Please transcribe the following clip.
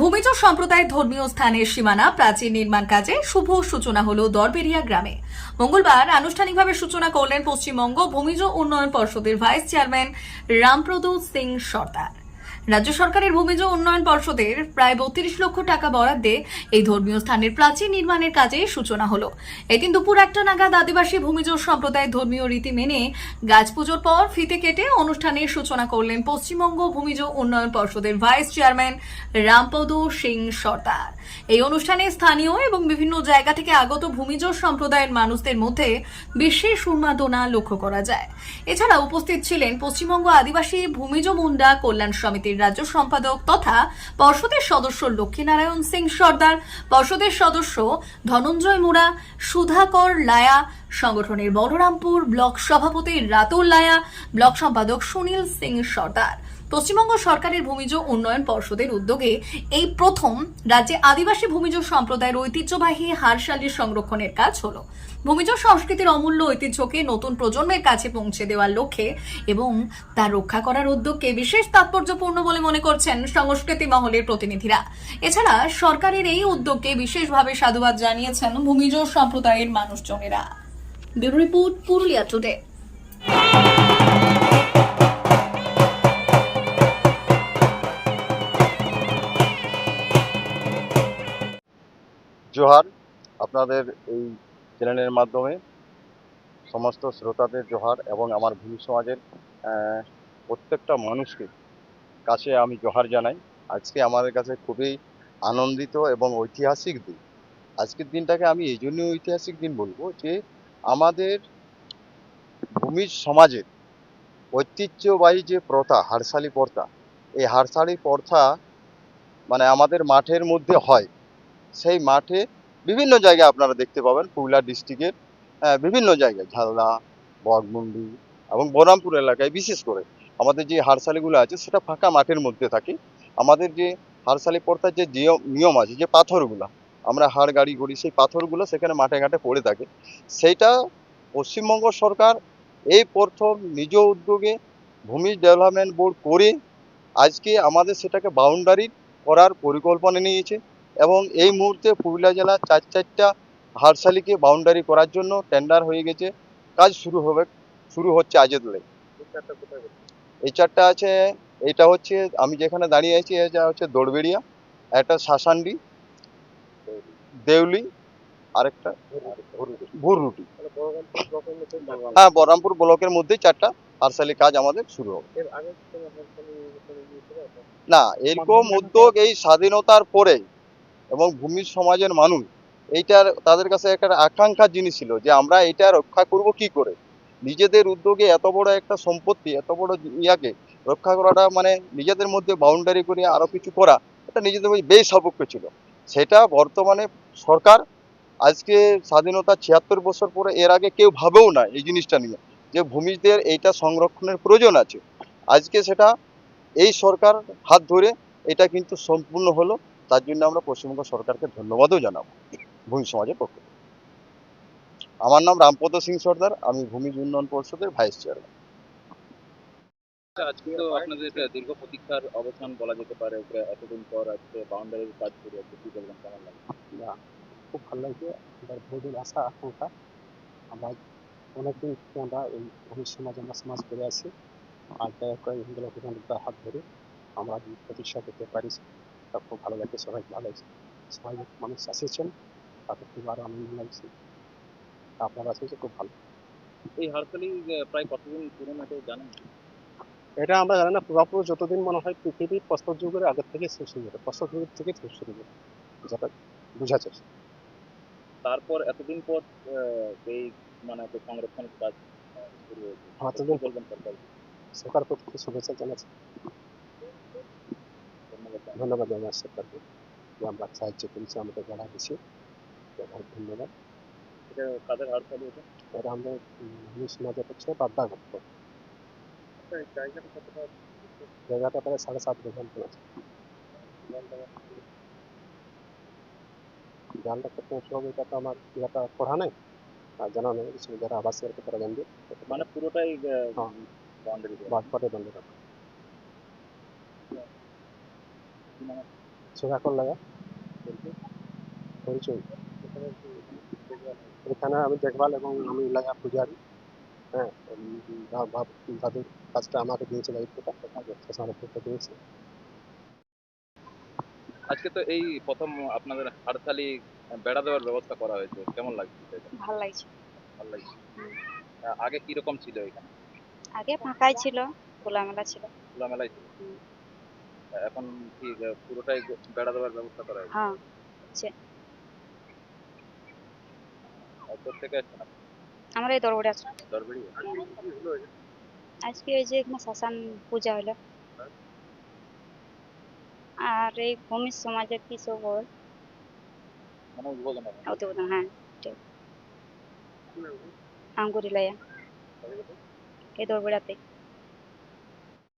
ভূমিজ সম্প্রদায়ের ধর্মীয় স্থানের সীমানা প্রাচীর নির্মাণ কাজে শুভ সূচনা হল দরবেরিয়া গ্রামে। মঙ্গলবার আনুষ্ঠানিকভাবে সূচনা করলেন পশ্চিমবঙ্গ ভূমিজ উন্নয়ন পর্ষদের ভাইস চেয়ারম্যান রামপ্রদ সিং সর্দার। রাজ্য সরকারের ভূমিজ উন্নয়ন পর্ষদের প্রায় বত্রিশ লক্ষ টাকা বরাদ্দে এই ধর্মীয় স্থানের প্রাচীর নির্মাণের কাজে সূচনা হলো। এদিন দুপুর একটা নাগাদ আদিবাসী ভূমিজ সম্প্রদায়ের ধর্মীয় রীতি মেনে গাছ পুজোর পর ফিতে কেটে অনুষ্ঠানের সূচনা করলেন পশ্চিমবঙ্গ ভূমিজ উন্নয়ন পর্ষদের ভাইস চেয়ারম্যান রামপদ সিং সর্দার। এই অনুষ্ঠানে স্থানীয় এবং বিভিন্ন জায়গা থেকে আগত ভূমিজ সম্প্রদায়ের মানুষদের মধ্যে বিশেষ উন্মাদনা লক্ষ্য করা যায়। এছাড়া উপস্থিত ছিলেন পশ্চিমবঙ্গ আদিবাসী ভূমিজ মুন্ডা কল্যাণ সমিতির রাজ্য সম্পাদক তথা পর্ষদের সদস্য লক্ষ্মীনারায়ণ সিং সর্দার, পর্ষদের সদস্য ধনঞ্জয় মুরা সুধাকর লায়া, সংগঠনের বলরামপুর ব্লক সভাপতি রাতুল লায়া, ব্লক সম্পাদক সুনীল সিং সর্দার। পশ্চিমবঙ্গ সরকারের ভূমিজ উন্নয়ন পর্ষদের উদ্যোগে এই প্রথম রাজ্যে আদিবাসী ভূমিজ সম্প্রদায়ের ঐতিহ্যবাহী হারশালির সংরক্ষণের কাজ হলো। ভূমিজ সংস্কৃতির অমূল্য ঐতিহ্যকে নতুন প্রজন্মের কাছে পৌঁছে দেওয়ার লক্ষ্যে এবং তা রক্ষা করার উদ্যোগকে বিশেষ তাৎপর্যপূর্ণ বলে মনে করছেন সংস্কৃতি মহলের প্রতিনিধিরা। এছাড়া সরকারের এই উদ্যোগকে বিশেষভাবে সাধুবাদ জানিয়েছেন ভূমিজ সম্প্রদায়ের মানুষজনেরা। Bureau report Purulia today. Johar. আপনাদের এই চ্যানেলের মাধ্যমে সমস্ত শ্রোতাদের জোহার এবং আমার ভূমি সমাজের প্রত্যেকটা মানুষকে কাছে আমি জোহার জানাই। আজকে আমাদের কাছে খুবই আনন্দিত এবং ঐতিহাসিক দিন। আজকের দিনটাকে আমি এই জন্য ঐতিহাসিক দিন বলব যে আমাদের ভূমি সমাজের ঐতিহ্যবাহী যে প্রথা হারসালি প্রথা, এই হারসালি প্রথা মানে আমাদের মাঠের মধ্যে হয়। সেই মাঠে বিভিন্ন জায়গায় আপনারা দেখতে পাবেন পুরুলিয়া ডিস্ট্রিক্টের বিভিন্ন জায়গায়, ঝালদা বগমুন্ডি এবং বহরমপুর এলাকায় বিশেষ করে। আমাদের যে হারসালিগুলো আছে সেটা ফাঁকা মাঠের মধ্যে থাকে। আমাদের যে হারসালি প্রথার যে নিয়ম নিয়ম আছে যে পাথরগুলো, আমরা হাড় গাড়ি করি সেই পাথরগুলো সেখানে মাঠে ঘাটে পড়ে থাকে। সেইটা পশ্চিমবঙ্গ সরকার এই প্রথম নিজ উদ্যোগে ভূমি ডেভেলপমেন্ট বোর্ড করে আজকে আমাদের সেটাকে বাউন্ডারি করার পরিকল্পনা নিয়েছে। এবং এই মুহূর্তে পুরুলিয়া জেলার চার চারটা হারসালিকে বাউন্ডারি করার জন্য টেন্ডার হয়ে গেছে। কাজ শুরু হবে, শুরু হচ্ছে আজের এই চারটা আছে, এটা হচ্ছে, আমি যেখানে দাঁড়িয়ে আছি, এটা হচ্ছে দৌড়বেড়িয়া, একটা শাসান্ডি, দেউলি, আরেকটা ভুররুটি। হ্যাঁ বহরমপুর ব্লকের মধ্যেই চারটা হারসালি কাজ আমাদের শুরু হবে। না, এরকম উদ্যোগ এই স্বাধীনতার পরে এবং ভূমি সমাজের মানুষ, এইটার তাদের কাছে একটা আকাঙ্ক্ষার জিনিস ছিল যে আমরা এটা রক্ষা করব কি করে? নিজেদের উদ্যোগে এত বড় একটা সম্পত্তি, এত বড় ইয়াকে রক্ষা করাটা মানে নিজেদের মধ্যে বাউন্ডারি করে আরও কিছু করা, এটা নিজেদের মধ্যে বেশ সপক্ষ ছিল। সেটা বর্তমানে সরকার আজকে স্বাধীনতা ছিয়াত্তর বছর পরে এর আগে কেউ ভাবেও না এই জিনিসটা নিয়ে, যে ভূমিদের এইটা সংরক্ষণের প্রয়োজন আছে। আজকে সেটা এই সরকার হাত ধরে এটা কিন্তু সম্পূর্ণ হলো। তার জন্য আমরা পশ্চিমবঙ্গ সরকারকে ধন্যবাদও জানাব ভূমি সমাজের পক্ষ থেকে। আমার নাম রামপদ সিং সর্দার আমি ভূমি উন্নয়ন পরিষদের ভাইস চেয়ারম্যান। আজকে তো আপনাদের দীর্ঘ প্রতীক্ষার অবসান বলা যেতে পারে এতদিন পর আজকে বাউন্ডারির কাজ হচ্ছে কি বলবেন কেমন লাগে খুব ভালো লাগছে। বহুদিন আশা আকাঙ্ক্ষা আমরা অনেকদিন থেকে আমরা এই ভূমি সমাজ আমরা সমাজ করে আছি আর দয়া করে হাত ধরে আমরা প্রতিষ্ঠা করতে পারি। তা খুব ভালো লাগছে সবাই ভালো লাগছে সবাই মানুষ আসেছেন তাদের খুব আরও আনন্দ লাগছে আপনারা আসেছে খুব ভালো। এই হারসালি যে প্রায় কতদিন পুরনো এটা জানেন? এটা আমরা জানি না পুরোপুরি যতদিন মনে হয় পৃথিবীর প্রস্তর যুগের আগের থেকে শেষ হয়ে যাবে প্রস্তর যুগের থেকে শেষ শুরু হবে যেটা বোঝা যাচ্ছে তারপর এতদিন পর এই মানে একটা সংরক্ষণের কাজ শুরু হয়েছে। বলবেন সরকার সরকার পক্ষ থেকে শুভেচ্ছা জানাচ্ছি। ধন্যবাদ ধন্যবাদ সরকারকে যে আমরা সাহায্য করেছি আমাদের যারা দিচ্ছে তাদের ধন্যবাদ। এটা কাদের হারসালি এটা? এটা আমরা হিন্দু সমাজে হচ্ছে বাদ্দা গল্প আচ্ছা, জায়গাটা কতটা? জায়গাটা প্রায় সাড়ে সাত মতন আছে। জানটা কত হবে এটা তো আমার ইয়েটা পড়া নেই। আর জানা নেই যারা আবাসী আর জানবে। মানে পুরোটাই হ্যাঁ। বাউন্ডারি বাদ পটে বন্ধ রাখা। সেবা কর লাগা। পরিচয়। এখানে আমি দেখভাল এবং আমি লাগা পূজারি। হ্যাঁ তাদের কাজটা আমাকে দিয়েছে দায়িত্বটা দিয়েছে। আজকে তো এই প্রথম আপনাদের হাড়তালি বেড়া দেওয়ার ব্যবস্থা করা হয়েছে। কেমন লাগছে? ভালো লাগছে। ভালো লাগছে। আগে কীরকম ছিল এখানে? আগে ফাঁকাই ছিল খোলামেলা ছিল। খোলামেলাই ছিল। এখন কি পুরোটাই বেড়া দেওয়ার ব্যবস্থা করা হয়েছে? হ্যাঁ আসছেন? আমরা এই দরবারে আছি দরবেড়ি আজকে ওই যে এখানে শ্মশান পূজা হলো। আর এই ভূমি সমাজের কি সব হয়? মানে উদ্বোধন হবে উদ্বোধন হ্যাঁ আঙ্গুরি লাইয়া এই দরবারাতে।